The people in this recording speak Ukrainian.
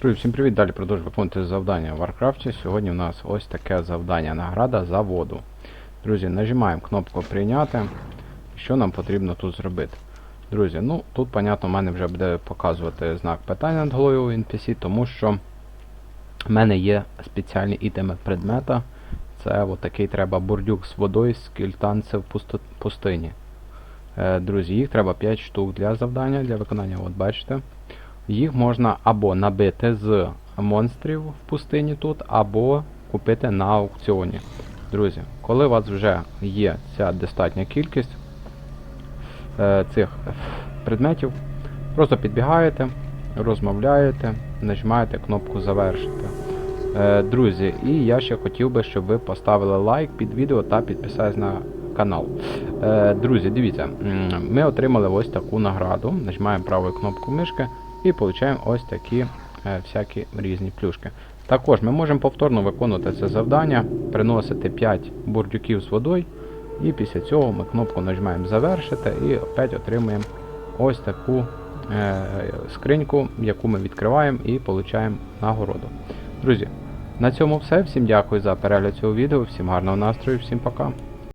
Друзі, всім привіт! Далі продовжую виконувати завдання в Варкрафті. Сьогодні у нас ось таке завдання. Награда за воду. Друзі, нажимаємо кнопку прийняти. Що нам потрібно тут зробити? Друзі, ну тут, понятно, в мене вже буде показувати знак питання над головою NPC, тому що в мене є спеціальні ітеми предмета. Це от такий треба бурдюк з водою з кільтанця в пустині. Е, друзі, їх треба 5 штук для завдання, для виконання, от бачите. Їх можна або набити з монстрів в пустині тут, або купити на аукціоні. Друзі, коли у вас вже є ця достатня кількість е, цих предметів, просто підбігаєте, розмовляєте, нажимаєте кнопку завершити. Е, друзі, і я ще хотів би, щоб ви поставили лайк під відео та підписались на канал. Е, друзі, дивіться, ми отримали ось таку награду. Нажимаємо правою кнопку мишки і отримуємо ось такі е, всякі різні плюшки. Також ми можемо повторно виконувати це завдання, приносити 5 бурдюків з водою, і після цього ми кнопку нажимаємо завершити і опять отримуємо ось таку е, скриньку, яку ми відкриваємо і отримуємо нагороду. Друзі, на цьому все. Всім дякую за перегляд цього відео, всім гарного настрою, всім пока.